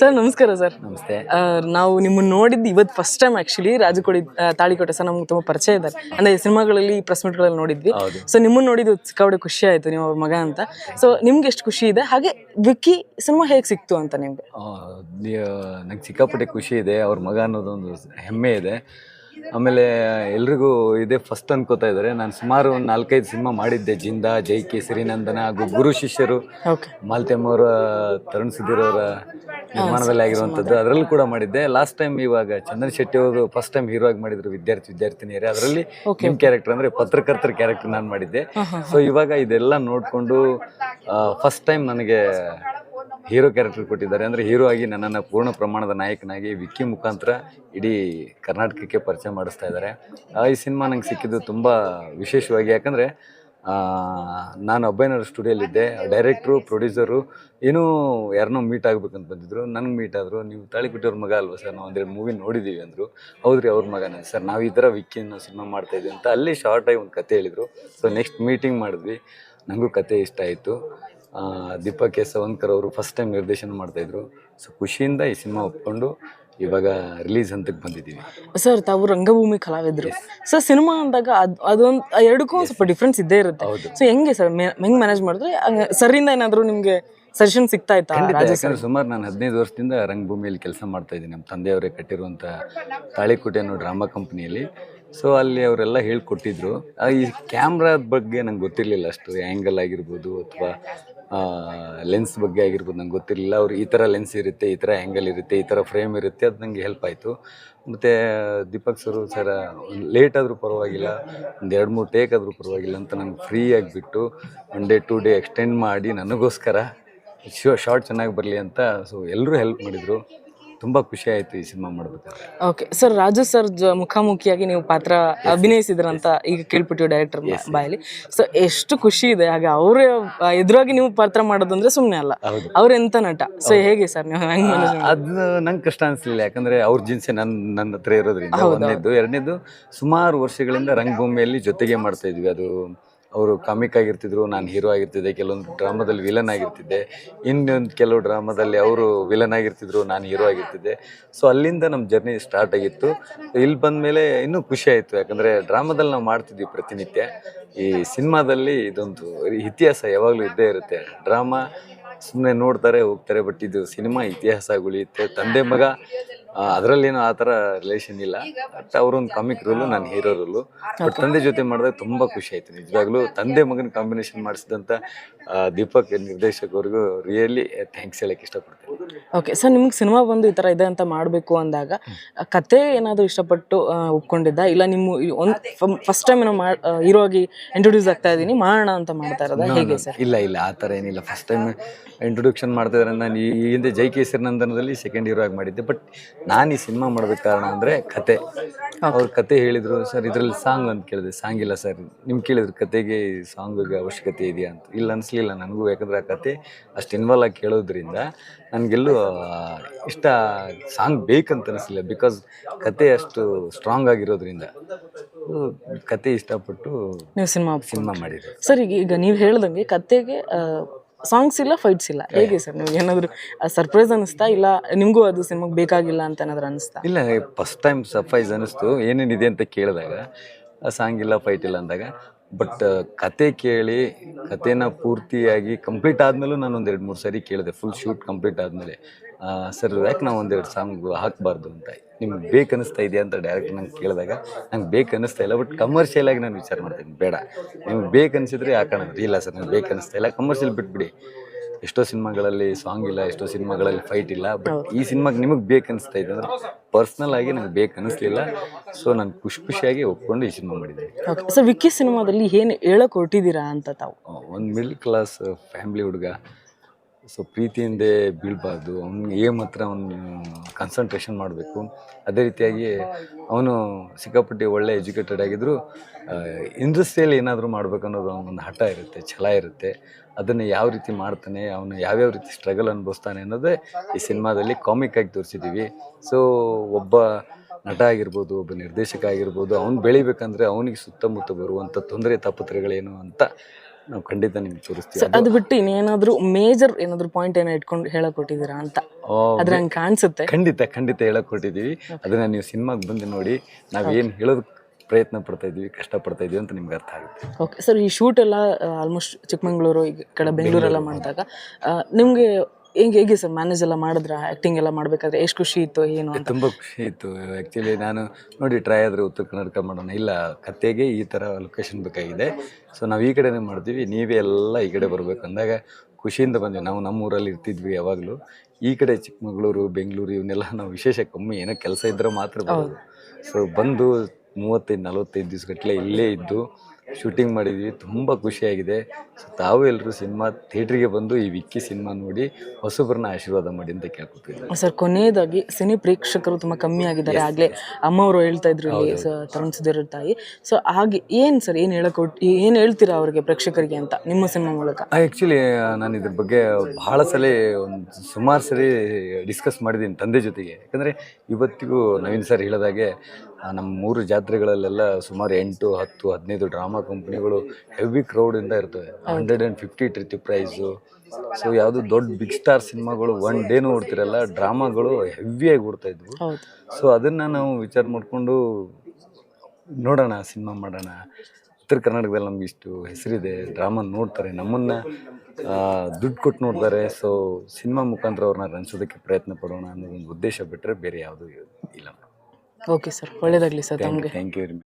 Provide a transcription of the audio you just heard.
Sir ನಮಸ್ಕಾರ sir. ನಮಸ್ತೆ. ನಾವು ನಿಮ್ಮನ್ನ ನೋಡಿದ್ದು ಇವತ್ತು first time actually Rajakodi Talikote sir ನಮ್ಗೆ ತುಂಬ ಪರಿಚಯ ಇದ್ದಾರೆ. ಅಂದ್ರೆ ಸಿನಿಮಾಗಳಲ್ಲಿ ಪ್ರೆಸ್ ಮೀಟ್ಗಳಲ್ಲಿ ನೋಡಿದ್ವಿ. ಸೊ ನಿಮ್ಮನ್ನ ನೋಡಿದ್ದು ಸಿಕ್ಕಾಪಟ್ಟೆ ಖುಷಿ ಆಯ್ತು ನೀವು ಅವ್ರ ಮಗ ಅಂತ. ಸೊ ನಿಮ್ಗೆ ಎಷ್ಟು ಖುಷಿ ಇದೆ? ಹಾಗೆ ವಿಕ್ಕಿ ಸಿನಿಮಾ ಹೇಗೆ ಸಿಕ್ತು ಅಂತ ನಿಮ್ಗೆ? ನಂಗೆ ಸಿಕ್ಕಾಪಟ್ಟೆ ಖುಷಿ ಇದೆ. ಅವ್ರ ಮಗ ಅನ್ನೋದೊಂದು ಹೆಮ್ಮೆ ಇದೆ. ಆಮೇಲೆ ಎಲ್ರಿಗೂ ಇದೇ ಫಸ್ಟ್ ಅನ್ಕೋತಾ ಇದ್ದಾರೆ. ನಾನು ಸುಮಾರು ಒಂದು ನಾಲ್ಕೈದು ಸಿನಿಮಾ ಮಾಡಿದ್ದೆ. ಜಿಂದಾ ಜೈ ಕೆ ಶ್ರೀನಂದನ ಹಾಗೂ ಗುರು ಶಿಷ್ಯರು ಓಕೆ ಮಾಲ್ತೇಮ್ಮವರ ತರುಣ್ ಸುಧೀರ್ ಅವರ ನಿರ್ಮಾಣದಲ್ಲಿ ಆಗಿರುವಂಥದ್ದು. ಅದರಲ್ಲೂ ಕೂಡ ಮಾಡಿದ್ದೆ. ಲಾಸ್ಟ್ ಟೈಮ್ ಇವಾಗ ಚಂದನ್ ಶೆಟ್ಟಿ ಅವರು ಫಸ್ಟ್ ಟೈಮ್ ಹೀರೋ ಆಗಿ ಮಾಡಿದ್ರು ವಿದ್ಯಾರ್ಥಿ ವಿದ್ಯಾರ್ಥಿನಿಯರೇ. ಅದರಲ್ಲಿ ನಿಮ್ಮ ಕ್ಯಾರೆಕ್ಟರ್ ಅಂದ್ರೆ ಪತ್ರಕರ್ತರ ಕ್ಯಾರೆಕ್ಟರ್ ನಾನು ಮಾಡಿದ್ದೆ. ಸೊ ಇವಾಗ ಇದೆಲ್ಲ ನೋಡಿಕೊಂಡು ಫಸ್ಟ್ ಟೈಮ್ ನನಗೆ ಹೀರೋ ಕ್ಯಾರೆಕ್ಟರ್ ಕೊಟ್ಟಿದ್ದಾರೆ. ಅಂದರೆ ಹೀರೋ ಆಗಿ ನನ್ನನ್ನು ಪೂರ್ಣ ಪ್ರಮಾಣದ ನಾಯಕನಾಗಿ ವಿಕ್ಕಿ ಮುಖಾಂತರ ಇಡೀ ಕರ್ನಾಟಕಕ್ಕೆ ಪರಿಚಯ ಮಾಡಿಸ್ತಾ ಇದ್ದಾರೆ. ಈ ಸಿನಿಮಾ ನಂಗೆ ಸಿಕ್ಕಿದ್ದು ತುಂಬ ವಿಶೇಷವಾಗಿ ಯಾಕಂದರೆ ನಾನು ಅಬ್ಬಯ್ಯನವ್ರ ಸ್ಟುಡಿಯೋಲಿದ್ದೆ ಡೈರೆಕ್ಟ್ರು ಪ್ರೊಡ್ಯೂಸರು ಏನೂ ಯಾರನ್ನೋ ಮೀಟ್ ಆಗ್ಬೇಕಂತ ಬಂದಿದ್ರು. ನನಗೆ ಮೀಟ್ ಆದರು. ನೀವು ತಾಳಿ ತಾಳಿಕೊಟ್ಟಿವ್ರ ಮಗ ಅಲ್ವಾ ಸರ್? ನಾವು ಒಂದೆರಡು ಮೂವಿ ನೋಡಿದ್ದೀವಿ ಅಂದರು. ಹೌದ್ರಿ, ಅವ್ರ ಮಗನೇ ಸರ್. ನಾವು ಈ ಥರ ವಿಕ್ಕಿನ ಸಿನಿಮಾ ಮಾಡ್ತಾ ಇದ್ದೀವಿ ಅಂತ ಅಲ್ಲಿ ಶಾರ್ಟಾಗಿ ಒಂದು ಕತೆ ಹೇಳಿದರು. ಸೊ ನೆಕ್ಸ್ಟ್ ಮೀಟಿಂಗ್ ಮಾಡಿದ್ವಿ. ನನಗೂ ಕತೆ ಇಷ್ಟ ಆಯಿತು. ದೀಪಕ್ ಕೆ ಸವಂಕರ್ ಅವರು ಫಸ್ಟ್ ಟೈಮ್ ನಿರ್ದೇಶನ ಮಾಡ್ತಾಯಿದ್ರು ಸೊ ಖುಷಿಯಿಂದ ಈ ಸಿನಿಮಾ ಒಪ್ಕೊಂಡು ಇವಾಗ ರಿಲೀಸ್ ಹಂತಕ್ಕೆ ಬಂದಿದ್ದೀವಿ. ಸರ್ ತಾವು ರಂಗಭೂಮಿ ಕಲಾವಿದ್ರು. ಸರ್ ಸಿನಿಮಾ ಅಂದಾಗ ಅದು ಅದೊಂದು ಎರಡಕ್ಕೂ ಸ್ವಲ್ಪ ಡಿಫ್ರೆನ್ಸ್ ಇದ್ದೇ ಇರುತ್ತೆ. ಹೌದು. ಸೊ ಹೆಂಗೆ ಸರ್ ಹೆಂಗೆ ಮ್ಯಾನೇಜ್ ಮಾಡಿದ್ರೆ? ಸರಿಂದ ಏನಾದರೂ ನಿಮಗೆ ಸಜೆಷನ್ ಸಿಗ್ತಾ ಇತ್ತಾ ಯಾಕಂದ್ರೆ ಸುಮಾರು ನಾನು ಹದಿನೈದು ವರ್ಷದಿಂದ ರಂಗಭೂಮಿಯಲ್ಲಿ ಕೆಲಸ ಮಾಡ್ತಾ ಇದ್ದೀನಿ. ನಮ್ಮ ತಂದೆಯವರೇ ಕಟ್ಟಿರುವಂಥ ತಾಳಿಕೋಟೆ ಅನ್ನೋ ಡ್ರಾಮಾ ಕಂಪ್ನಿಯಲ್ಲಿ. ಸೊ ಅಲ್ಲಿ ಅವರೆಲ್ಲ ಹೇಳ್ಕೊಟ್ಟಿದ್ರು. ಈ ಕ್ಯಾಮ್ರಾದ ಬಗ್ಗೆ ನಂಗೆ ಗೊತ್ತಿರಲಿಲ್ಲ ಅಷ್ಟು ಆ್ಯಂಗಲ್ ಆಗಿರ್ಬೋದು ಅಥವಾ ಲೆನ್ಸ್ ಬಗ್ಗೆ ಆಗಿರ್ಬೋದು, ನಂಗೆ ಗೊತ್ತಿರಲಿಲ್ಲ. ಅವ್ರು ಈ ಥರ ಲೆನ್ಸ್ ಇರುತ್ತೆ, ಈ ಥರ ಆ್ಯಂಗಲ್ ಇರುತ್ತೆ, ಈ ಥರ ಫ್ರೇಮ್ ಇರುತ್ತೆ, ಅದು ನನಗೆ ಹೆಲ್ಪ್ ಆಯಿತು. ಮತ್ತು, ದೀಪಕ್ ಸರು ಸರ ಲೇಟ್ ಆದರೂ ಪರವಾಗಿಲ್ಲ, ಒಂದು ಎರಡು ಮೂರು ಟೇಕ್ ಆದರೂ ಪರವಾಗಿಲ್ಲ ಅಂತ ನಂಗೆ ಫ್ರೀ ಆಗಿಬಿಟ್ಟು one day two day extend ಮಾಡಿ, ನನಗೋಸ್ಕರ ಶಾರ್ಟ್ ಚೆನ್ನಾಗಿ ಬರಲಿ ಅಂತ ಸೊ ಎಲ್ಲರೂ ಹೆಲ್ಪ್ ಮಾಡಿದರು. ತುಂಬ ಖುಷಿ ಆಯ್ತು ಈ ಸಿನಿಮಾ ಮಾಡ್ಬೇಕಾದ್ರೆ. ಓಕೆ ಸರ್ ರಾಜು ಸರ್ ಜ ಮುಖಾಮುಖಿಯಾಗಿ ನೀವು ಪಾತ್ರ ಅಭಿನಯಿಸಿದ್ರಂತ ಈಗ ಕೇಳ್ಬಿಟ್ಟಿವಿ ಡೈರೆಕ್ಟರ್ ಬಾಯಲ್ಲಿ. ಸೊ ಎಷ್ಟು ಖುಷಿ ಇದೆ. ಹಾಗೆ ಅವ್ರ ಎದುರಾಗಿ ನೀವು ಪಾತ್ರ ಮಾಡೋದಂದ್ರೆ ಸುಮ್ಮನೆ ಅಲ್ಲ. ಅವ್ರ ಎಂತ ನಟ? ಸೊ ಹೇಗೆ ಸರ್ ನೀವು ಅದು ನಂಗೆ ಕಷ್ಟ ಅನಿಸ್ಲಿಲ್ಲ. ಯಾಕಂದ್ರೆ ಅವ್ರ ಜಿನ್ಸೆ ನನ್ನ ನನ್ನ ಹತ್ರ ಇರೋದ್ರಿಂದ ಒಂದನೇದು ಎರಡನೇದು ಸುಮಾರು ವರ್ಷಗಳಿಂದ ರಂಗಭೂಮಿಯಲ್ಲಿ ಜೊತೆಗೆ ಮಾಡ್ತಾ ಇದ್ವಿ. ಅದು ಅವರು ಕಾಮಿಕ್ ಆಗಿರ್ತಿದ್ರು, ನಾನು ಹೀರೋ ಆಗಿರ್ತಿದ್ದೆ, ಕೆಲವೊಂದು ಡ್ರಾಮಾದಲ್ಲಿ ವಿಲನ್ ಆಗಿರ್ತಿದ್ದೆ. ಇನ್ನೊಂದು ಕೆಲವು ಡ್ರಾಮಾದಲ್ಲಿ ಅವರು ವಿಲನ್ ಆಗಿರ್ತಿದ್ರು, ನಾನು ಹೀರೋ ಆಗಿರ್ತಿದ್ದೆ. ಸೊ ಅಲ್ಲಿಂದ ನಮ್ಮ ಜರ್ನಿ ಸ್ಟಾರ್ಟ್ ಆಗಿತ್ತು. ಇಲ್ಲಿ ಬಂದಮೇಲೆ ಇನ್ನೂ ಖುಷಿ ಆಯಿತು. ಯಾಕಂದರೆ ಡ್ರಾಮಾದಲ್ಲಿ ನಾವು ಮಾಡ್ತಿದ್ವಿ ಪ್ರತಿನಿತ್ಯ. ಈ ಸಿನಿಮಾದಲ್ಲಿ ಇದೊಂದು ಇತಿಹಾಸ ಯಾವಾಗಲೂ ಇದ್ದೇ ಇರುತ್ತೆ. ಡ್ರಾಮಾ ಸುಮ್ಮನೆ ನೋಡ್ತಾರೆ, ಹೋಗ್ತಾರೆ ಬಟ್ ಇದು ಸಿನಿಮಾ ಇತಿಹಾಸ ಉಳಿಯುತ್ತೆ ತಂದೆ ಮಗ ಅದರಲ್ಲೇನು ಆ ಥರ ರಿಲೇಷನ್ ಇಲ್ಲ. ಬಟ್ ಅವರೊಂದು ಕಾಮಿಕ್ ರೋಲು ನಾನು ಹೀರೋ ರೋಲು ಬಟ್ ತಂದೆ ಜೊತೆ ಮಾಡಿದಾಗ ತುಂಬ ಖುಷಿ ಆಯ್ತು ನಿಜವಾಗ್ಲೂ. ತಂದೆ ಮಗನ ಕಾಂಬಿನೇಷನ್ ಮಾಡಿಸಿದಂಥ ದೀಪಕ್ ನಿರ್ದೇಶಕವ್ರಿಗೂ ರಿಯಲಿ ಥ್ಯಾಂಕ್ಸ್ ಹೇಳಕ್ಕೆ ಇಷ್ಟಪಡ್ತೀನಿ. ಓಕೆ ಸರ್ ನಿಮ್ಗೆ ಸಿನಿಮಾ ಬಂದು ಈ ಥರ ಇದೆ ಅಂತ ಮಾಡಬೇಕು ಅಂದಾಗ ಕತೆ ಏನಾದರೂ ಇಷ್ಟಪಟ್ಟು ಒಪ್ಕೊಂಡಿದ್ದ? ಇಲ್ಲ ನಿಮ್ಮ ಒಂದು ಫಸ್ಟ್ ಟೈಮ್ ಏನೋ ಮಾ ಹೀರೋ ಆಗಿ ಇಂಟ್ರೊಡ್ಯೂಸ್ ಆಗ್ತಾ ಇದ್ದೀನಿ ಮಾಡೋಣ ಅಂತ ಮಾಡ್ತಾ ಇರೋದಾ? ಹೇಗೆ ಸರ್? ಇಲ್ಲ ಇಲ್ಲ ಆ ಥರ ಏನಿಲ್ಲ. ಫಸ್ಟ್ ಟೈಮ್ ಇಂಟ್ರೊಡಕ್ಷನ್ ಮಾಡ್ತಿದ್ರೆ. ನಾನು ಈ ಈ ಹಿಂದೆ ಜೈ ಕೇಸರಿ ನಂದನದಲ್ಲಿ ಸೆಕೆಂಡ್ ಹೀರೋ ಆಗಿ ಮಾಡಿದ್ದೆ. ಬಟ್ ನಾನು ಈ ಸಿನಿಮಾ ಮಾಡೋದಕ್ಕೆ ಕಾರಣ ಅಂದರೆ ಕತೆ. ಅವ್ರ ಕತೆ ಹೇಳಿದರು ಸರ್ ಇದರಲ್ಲಿ ಸಾಂಗ್ ಅಂತ ಕೇಳಿದೆ. ಸಾಂಗ್ ಇಲ್ಲ ಸರ್. ನಿಮ್ಗೆ ಕೇಳಿದ್ರು ಕತೆಗೆ ಸಾಂಗಿಗೆ ಅವಶ್ಯಕತೆ ಇದೆಯಾ? ಅಂತ. ಇಲ್ಲ ಅನಿಸ್ಲಿಲ್ಲ. ನನಗೂ ಯಾಕಂದರೆ ಆ ಕತೆ ಅಷ್ಟು ಇನ್ವಾಲ್ವ್ ಆಗಿ ಕೇಳೋದ್ರಿಂದ ನನಗೆಲ್ಲೂ ಇಷ್ಟ ಸಾಂಗ್ ಬೇಕಂತ ಅನಿಸ್ಲಿಲ್ಲ ಬಿಕಾಸ್ ಕತೆ ಅಷ್ಟು ಸ್ಟ್ರಾಂಗ್ ಆಗಿರೋದ್ರಿಂದ. ಕತೆ ಇಷ್ಟಪಟ್ಟು ನೀವು ಸಿನಿಮಾ ಸಿನಿಮಾ ಮಾಡಿದ್ರು ಸರ್ ಈಗ ಈಗ ನೀವು ಹೇಳ್ದಂಗೆ ಕತೆಗೆ ಸಾಂಗ್ಸ್ ಇಲ್ಲ ಫೈಟ್ಸ್ ಇಲ್ಲ. ಹೇಗೆ ಸರ್ ನಿಮ್ಗೆ ಏನಾದರೂ ಸರ್ಪ್ರೈಸ್ ಅನಿಸ್ತಾ ಇಲ್ಲ? ನಿಮಗೂ ಅದು ಸಿನಿಮಾಗೆ ಬೇಕಾಗಿಲ್ಲ ಅಂತ ಏನಾದ್ರು ಅನಿಸ್ತಾ ಇಲ್ಲ ಫಸ್ಟ್ ಟೈಮ್ ಸರ್ಪ್ರೈಸ್ ಅನಿಸ್ತು ಏನೇನಿದೆ ಅಂತ ಕೇಳಿದಾಗ ಸಾಂಗ್ ಇಲ್ಲ ಫೈಟ್ ಇಲ್ಲ ಅಂದಾಗ ಬಟ್ ಕತೆ ಕೇಳಿ ಕತೆನ ಪೂರ್ತಿಯಾಗಿ ಕಂಪ್ಲೀಟ್ ಆದಮೇಲೂ ನಾನು ಒಂದು ಎರಡು ಮೂರು ಸರಿ ಕೇಳಿದೆ. ಫುಲ್ ಶೂಟ್ ಕಂಪ್ಲೀಟ್ ಆದಮೇಲೆ. ಸರ್ ಯಾಕೆ ನಾವು ಒಂದೆರಡು ಸಾಂಗ್ ಹಾಕಬಾರ್ದು ಅಂತ. ನಿಮ್ಗೆ ಬೇಕು ಅನ್ನಿಸ್ತಾ ಇದೆಯಾ ಅಂತ ಡೈರೆಕ್ಟ್ ನಂಗೆ ಕೇಳಿದಾಗ ನಂಗೆ ಬೇಕು ಅನಿಸ್ತಾ ಇಲ್ಲ ಬಟ್ ಕಮರ್ಷಿಯಲ್ ಆಗಿ ನಾನು ವಿಚಾರ ಮಾಡ್ತೀನಿ ಬೇಡ. ನಿಮ್ಗೆ ಬೇಕು ಅನಿಸಿದ್ರೆ ಯಾಕೆ ಇಲ್ಲ ಸರ್ ನಂಗೆ ಬೇಕು ಅನಿಸ್ತಾ ಇಲ್ಲ ಕಮರ್ಷಿಯಲ್ ಬಿಟ್ಬಿಡಿ. ಎಷ್ಟೋ ಸಿನಿಮಾಗಳಲ್ಲಿ ಸಾಂಗ್ ಇಲ್ಲ ಎಷ್ಟೋ ಸಿನಿಮಾಗಳಲ್ಲಿ ಫೈಟ್ ಇಲ್ಲ ಬಟ್ ಈ ಸಿನಿಮಾಗೆ ನಿಮಗೆ ಬೇಕು ಅನಿಸ್ತಾ ಇದೆ ಅಂದ್ರೆ ಪರ್ಸ್ನಲ್ ಆಗಿ ನಂಗೆ ಬೇಕು ಅನಿಸ್ಲಿಲ್ಲ ಸೊ ನಾನು ಖುಷಿ ಖುಷಿಯಾಗಿ ಒಪ್ಕೊಂಡು ಈ ಸಿನಿಮಾ ಮಾಡಿದ್ದೆ ಓಕೆ ಸರ್ ವಿಕ್ಕಿ ಸಿನಿಮಾದಲ್ಲಿ ಏನು ಹೇಳಕ್ ಹೊರಟಿದ್ದೀರಾ ಅಂತ ತಾವು? ಒಂದು ಮಿಡ್ಲ್ ಕ್ಲಾಸ್ ಫ್ಯಾಮಿಲಿ ಹುಡುಗ ಸೊ ಪ್ರೀತಿಯಿಂದ ಬೀಳಬಾರ್ದು. ಅವ್ನಿಗೆ ಏಮ್ ಹತ್ರ ಅವನು ಕಾನ್ಸಂಟ್ರೇಷನ್ ಮಾಡಬೇಕು. ಅದೇ ರೀತಿಯಾಗಿ ಅವನು ಸಿಕ್ಕಾಪಟ್ಟೆ ಒಳ್ಳೆ ಎಜುಕೇಟೆಡ್ ಆಗಿದ್ರು ಇಂಡಸ್ಟ್ರಿಯಲ್ಲಿ ಏನಾದರೂ ಮಾಡಬೇಕು ಅನ್ನೋದು ಒಂದು ಹಠ ಇರುತ್ತೆ, ಛಲ ಇರುತ್ತೆ. ಅದನ್ನು ಯಾವ ರೀತಿ ಮಾಡ್ತಾನೆ, ಅವನು ಯಾವ್ಯಾವ ರೀತಿ ಸ್ಟ್ರಗಲ್ ಅನುಭವಿಸ್ತಾನೆ ಅನ್ನೋದೇ ಈ ಸಿನಿಮಾದಲ್ಲಿ ಕಾಮಿಕ್ ಆಗಿ ತೋರಿಸಿದ್ದೀವಿ ಸೊ ಒಬ್ಬ ನಟ ಆಗಿರ್ಬೋದು, ಒಬ್ಬ ನಿರ್ದೇಶಕ ಆಗಿರ್ಬೋದು, ಅವ್ನು ಬೆಳಿಬೇಕಂದ್ರೆ ಅವನಿಗೆ ಸುತ್ತಮುತ್ತ ಬರುವಂಥ ತೊಂದರೆ ತಾಪತ್ರಗಳೇನು ಅಂತ ನಾವು ಖಂಡಿತ ನಿಮ್ಗೆ ತೋರಿಸ್ತೀವಿ. ಅದು ಬಿಟ್ಟು ಇನ್ನೇನಾದ್ರೂ ಮೇಜರ್ ಏನಾದ್ರು ಪಾಯಿಂಟ್ ಏನೋ ಇಟ್ಕೊಂಡು ಹೇಳಕ್ ಕೊಟ್ಟಿದ್ದೀರಾ ಅಂತ ಅದ್ರ ಹಂಗೆ ಕಾಣಿಸುತ್ತೆ? ಖಂಡಿತ ಖಂಡಿತ ಹೇಳಕ್ ಕೊಟ್ಟಿದೀವಿ ಅದನ್ನ ನೀವು ಸಿನಿಮಾಗೆ ಬಂದು ನೋಡಿ ನಾವೇನು ಹೇಳೋದು ಪ್ರಯತ್ನ ಪಡ್ತಾ ಇದೀವಿ ಕಷ್ಟ ಪಡ್ತಾ ಇದೀವಿ ಅಂತ ನಿಮ್ಗೆ ಅರ್ಥ ಆಗುತ್ತೆ. ಓಕೆ ಸರ್ ಈ ಶೂಟ್ ಎಲ್ಲ ಆಲ್ಮೋಸ್ಟ್ ಚಿಕ್ಕಮಂಗ್ಳೂರು ಈ ಕಡೆ ಬೆಂಗಳೂರೆಲ್ಲ ಮಾಡಿದಾಗ ನಿಮಗೆ ಹೆಂಗೆ ಹೇಗೆ ಸರ್ ಮ್ಯಾನೇಜ್ ಎಲ್ಲ ಮಾಡಿದ್ರ? ಆ್ಯಕ್ಟಿಂಗ್ ಎಲ್ಲ ಮಾಡಬೇಕಾದ್ರೆ ಎಷ್ಟು ಖುಷಿ ಇತ್ತು ಏನು ಅಂತ? ತುಂಬ ಖುಷಿ ಇತ್ತು. ಆ್ಯಕ್ಚುಲಿ ನಾನು ನೋಡಿ ಟ್ರೈ ಆದರೆ ಉತ್ತರ ಕರ್ನಾಟಕ ಮಾಡೋಣ. ಇಲ್ಲ ಕತೆಗೆ ಈ ಥರ ಲೊಕೇಶನ್ ಬೇಕಾಗಿದೆ. ಸೊ ನಾವು ಈ ಕಡೆನೇ ಮಾಡ್ತೀವಿ. ನೀವೇ ಎಲ್ಲ ಈ ಕಡೆ ಬರಬೇಕು ಅಂದಾಗ ಖುಷಿಯಿಂದ ಬಂದ್ವಿ. ನಾವು ನಮ್ಮ ಊರಲ್ಲಿ ಇರ್ತಿದ್ವಿ ಯಾವಾಗಲೂ. ಈ ಕಡೆ ಚಿಕ್ಕಮಗಳೂರು ಬೆಂಗಳೂರು ಇವನ್ನೆಲ್ಲ ನಾವು ವಿಶೇಷ ಕಮ್ಮಿ ಏನೋ ಕೆಲಸ ಇದ್ದರೆ ಮಾತ್ರ ಬರೋದು. ಸೊ ಬಂದು ಮೂವತ್ತೈದು ನಲವತ್ತೈದು ದಿವಸಗಟ್ಟಲೆ ಇಲ್ಲೇ ಇದ್ದು ಶೂಟಿಂಗ್ ಮಾಡಿದ್ವಿ. ತುಂಬ ಖುಷಿಯಾಗಿದೆ. ಸೊ ತಾವು ಎಲ್ಲರೂ ಸಿನಿಮಾ ಥಿಯೇಟ್ರಿಗೆ ಬಂದು ಈ ವಿಕ್ಕಿ ಸಿನಿಮಾ ನೋಡಿ ಹೊಸಬ್ರನ್ನ ಆಶೀರ್ವಾದ ಮಾಡಿ ಅಂತ ಕೇಳ್ಕೊತೀವಿ ಸರ್ ಕೊನೆಯದಾಗಿ ಸಿನಿ ಪ್ರೇಕ್ಷಕರು ತುಂಬ ಕಮ್ಮಿ ಆಗಿದ್ದಾರೆ. ಆಗಲೇ ಅಮ್ಮ ಅವರು ಹೇಳ್ತಾ ಇದ್ರು ತರುಣ್ ಸುಧೀರ್ ತಾಯಿ. ಸೊ ಹಾಗೆ ಏನು ಸರ್ ಏನು ಹೇಳಕ್ ಏನು ಹೇಳ್ತೀರಾ ಅವರಿಗೆ ಪ್ರೇಕ್ಷಕರಿಗೆ ಅಂತ ನಿಮ್ಮ ಸಿನಿಮಾ ಮೂಲಕ? ಆ್ಯಕ್ಚುಲಿ ನಾನು ಇದ್ರ ಬಗ್ಗೆ ಭಾಳ ಸಲ ಒಂದು ಸುಮಾರು ಸರಿ ಡಿಸ್ಕಸ್ ಮಾಡಿದ್ದೀನಿ ತಂದೆ ಜೊತೆಗೆ. ಯಾಕಂದರೆ ಇವತ್ತಿಗೂ ನವೀನ್ ಸರ್ ಹೇಳಿದಾಗೆ ನಮ್ಮ ಮೂರು ಜಾತ್ರೆಗಳಲ್ಲೆಲ್ಲ ಸುಮಾರು ಎಂಟು ಹತ್ತು ಹದಿನೈದು ಡ್ರಾಮಾ ಕಂಪ್ನಿಗಳು ಹೆವಿ ಕ್ರೌಡಿಂದ ಇರ್ತವೆ. Hundred and fifty thirty price so ಯಾವುದು ದೊಡ್ಡ ಬಿಗ್ ಸ್ಟಾರ್ ಸಿನಿಮಾಗಳು ಒನ್ ಡೇನು ಓಡ್ತಿರಲ್ಲ ಡ್ರಾಮಾಗಳು ಹೆವಿಯಾಗಿ ಓಡ್ತಾ ಇದ್ವು. ಸೊ ಅದನ್ನು ನಾವು ವಿಚಾರ ಮಾಡಿಕೊಂಡು ನೋಡೋಣ ಸಿನಿಮಾ ಮಾಡೋಣ. ಉತ್ತರ ಕರ್ನಾಟಕದಲ್ಲಿ ನಮ್ಗೆ ಇಷ್ಟು ಹೆಸರಿದೆ ಡ್ರಾಮಾ ನೋಡ್ತಾರೆ. ನಮ್ಮನ್ನು ದುಡ್ಡು ಕೊಟ್ಟು ನೋಡ್ತಾರೆ. ಸೊ ಸಿನಿಮಾ ಮುಖಾಂತರ ಅವ್ರನ್ನ ರಂಜಿಸೋದಕ್ಕೆ ಪ್ರಯತ್ನ ಪಡೋಣ ಅನ್ನೋ ಒಂದು ಉದ್ದೇಶ ಬಿಟ್ಟರೆ ಬೇರೆ ಯಾವುದೂ ಇಲ್ಲ. ಓಕೆ ಸರ್ ಒಳ್ಳೇದಾಗಲಿ ಸರ್ ತಮಗೆ. Thank you very much